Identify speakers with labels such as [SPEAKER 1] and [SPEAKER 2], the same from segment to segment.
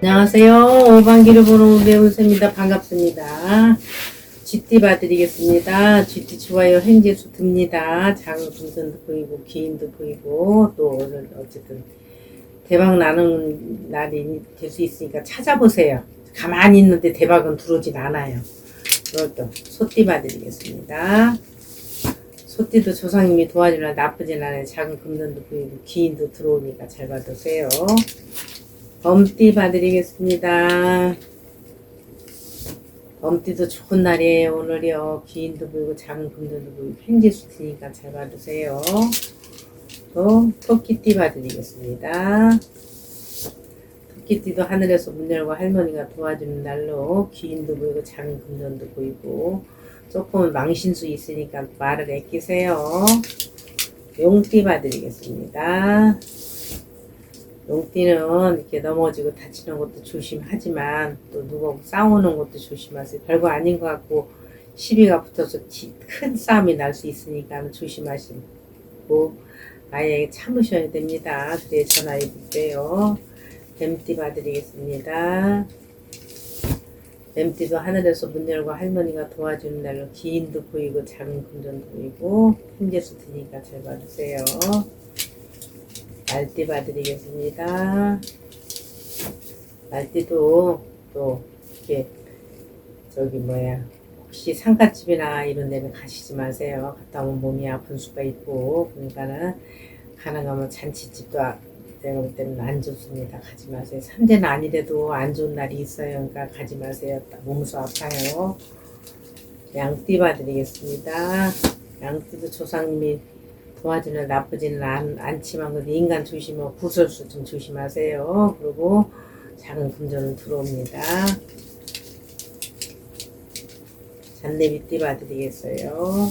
[SPEAKER 1] 안녕하세요. 오방기를 보는 배운쌤입니다. 반갑습니다. GT 봐드리겠습니다. GT 좋아요 행제수 듭니다. 작은 금전도 보이고 기인도 보이고 또 오늘 어쨌든 대박 나는 날이 될 수 있으니까 찾아보세요. 가만히 있는데 대박은 들어오진 않아요. 그리고 또 소띠 봐드리겠습니다. 소띠도 조상님이 도와주려 나쁘진 않아요. 작은 금전도 보이고 기인도 들어오니까 잘 받으세요. 범띠 봐드리겠습니다. 범띠도 좋은 날이에요. 오늘이요. 기인도 보이고 작은 금전도 보이고 팽지수 트니까 잘 받으세요. 또 토끼띠 봐드리겠습니다. 토끼띠도 하늘에서 문 열고 할머니가 도와주는 날로 기인도 보이고 작은 금전도 보이고 조금 망신수 있으니까 말을 아끼세요. 용띠 봐드리겠습니다. 용띠는 이렇게 넘어지고 다치는 것도 조심하지만 또 누구 싸우는 것도 조심하세요. 별거 아닌 것 같고 시비가 붙어서 지- 큰 싸움이 날 수 있으니까 조심하시고 아예 참으셔야 됩니다. 그래 전화해 볼게요. 뱀띠 봐드리겠습니다. 뱀띠도 하늘에서 문 열고 할머니가 도와주는 날로 기인도 보이고 작은 금전도 보이고 힘제수 드니까 잘 받으세요. 말띠 봐드리겠습니다. 말띠도 또 이렇게 저기 뭐야 혹시 상가집이나 이런 데는 가시지 마세요. 갔다 오면 몸이 아픈 수가 있고 그러니까는 가능하면 잔치집도 아- 내가 볼 때는 안 좋습니다. 가지 마세요. 삼재는 아니래도 안 좋은 날이 있어요. 그러니까 가지 마세요. 몸소 아파요. 양띠 봐드리겠습니다. 양띠도 조상님이 도와주는 나쁘지는 않, 않지만 그 인간 조심하고 구설수 좀 조심하세요. 그리고 작은 금전은 들어옵니다. 잔내비띠 봐드리겠어요.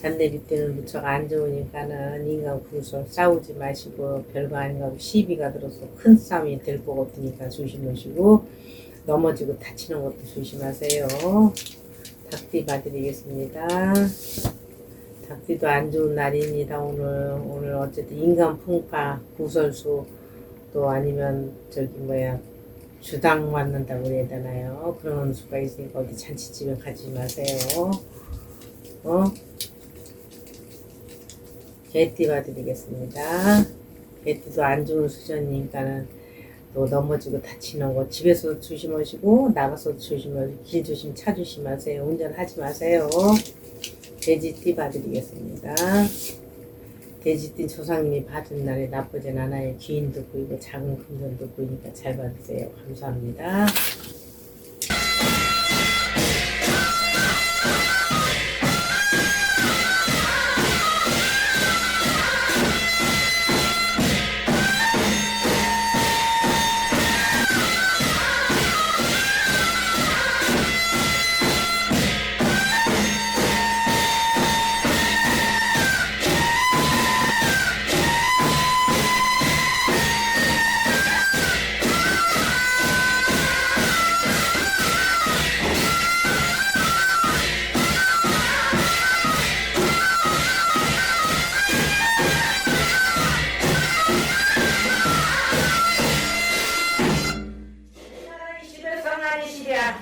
[SPEAKER 1] 잔내비띠는 무척 안 좋으니까는 인간 구설 싸우지 마시고 별거 아닌 거 하고 시비가 들어서 큰 싸움이 될 것 같으니까 조심하시고 넘어지고 다치는 것도 조심하세요. 닭띠 봐드리겠습니다. 닭띠도 안 좋은 날입니다. 오늘 오늘 어쨌든 인간 풍파 구설수 또 아니면 저기 뭐야 주당 맞는다고 해야 되나요? 그런 수가 있으니까 어디 잔치집에 가지 마세요. 어? 개띠 봐드리겠습니다. 개띠도 안 좋은 수전이니까는 또 넘어지고 다치는 거 집에서 조심하시고 나가서 조심하시고 길 조심 차 조심하세요. 운전하지 마세요. 돼지띠 봐드리겠습니다. 돼지띠 조상님이 받은 날에 나쁘진 않아요. 기인도 보이고 작은 금전도 보이니까 잘 받으세요. 감사합니다. Yeah.